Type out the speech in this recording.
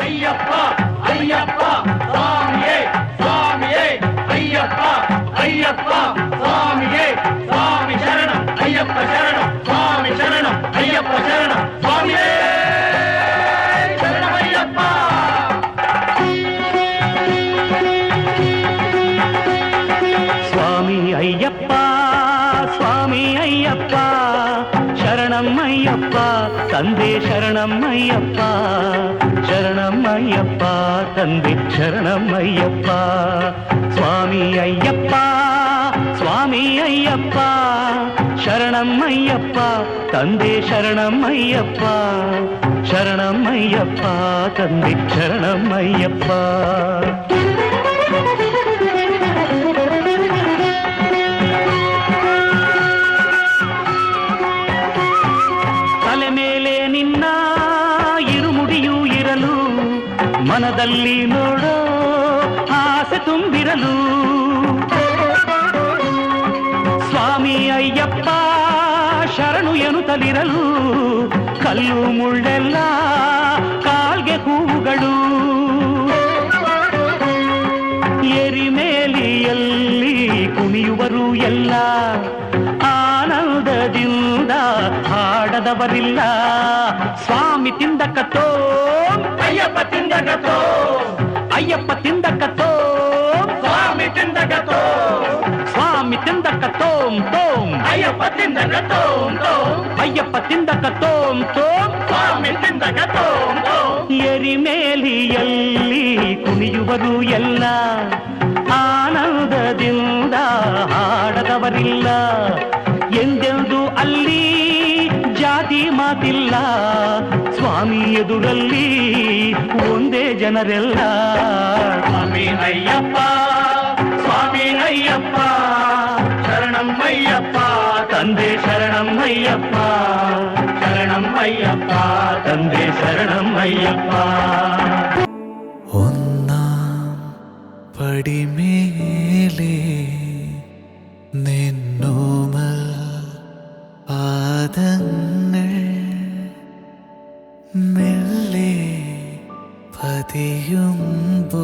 ஐயப்பா ஐயப்பா சாமியே சாமியே ஐயப்பா ஐயப்பா சாமியே சாமி சரணம் ஐயப்ப சரணம் சாமி சரணம் ஐயப்ப சரணம் சாமியே சரணம் ஐயப்பா. சுவாமி ஐயப்பா சுவாமி ஐயப்பா. ஐயப்பா தந்தே சரணம் ஐயப்பா சரணம் ஐயப்பா தந்தே சரணம் ஐயப்பா சுவாமி ஐயப்பா சுவாமி ஐயப்பா. சரணம் ஐயப்பா தந்தே சரணம் ஐயப்பா சரணம் ஐயப்பா தந்தை சரணம் ஐயப்பா ಮನದಲ್ಲಿ ನೋಡೋ ಆಸೆ ತುಂಬಿರಲು. ಸ್ವಾಮಿ ಅಯ್ಯಪ್ಪ ಶರಣು ಎನ್ನುತ್ತಲಿರಲು. ಕಲ್ಲು ಮುಳ್ಳೆಲ್ಲ ಕಾಲ್ಗೆ ಹೂವುಗಳು. ಎರಿಮೇಲಿಯಲ್ಲಿ ಕುಣಿಯುವರು ಎಲ್ಲ. ಆನಂದದಿಂದ ಹಾಡದವರಿಲ್ಲ. ಸ್ವಾಮಿ అయ్యప్ప తిందకతో అయ్యప్ప తిందకతో స్వామి తిందకతో స్వామి తిందకతోం తోం అయ్యప్ప తిందకతోం తోం అయ్యప్ప తిందకతోం తోం స్వామి తిందకతోం తోం ఎరిమేలి ఎల్లి ಕುಣಿಯುವರು ಎಲ್ಲ ಆನಂದದಿಂದ ಹಾಡದವರಿಲ್ಲ ಎಂದೆಂದು ಅಲ್ಲಿ ಜಾತಿ ಮಾತಿಲ್ಲ ಸ್ವಾಮಿ ಎದುರಲ್ಲಿ ಒಂದೇ ಜನರೆಲ್ಲ ಸ್ವಾಮಿ ಅಯ್ಯಪ್ಪ ಸ್ವಾಮಿ ಅಯ್ಯಪ್ಪ ಶರಣಮ್ಮಯ್ಯಪ್ಪ ತಂದೆ ಶರಣಮ್ಮಯ್ಯಪ್ಪ ಶರಣಮ್ಮಯ್ಯಪ್ಪ ತಂದೆ ಶರಣಮ್ಮಯ್ಯಪ್ಪ ഒന്നാം പടിമേ മെല്ലെ പതിയുമ്പോ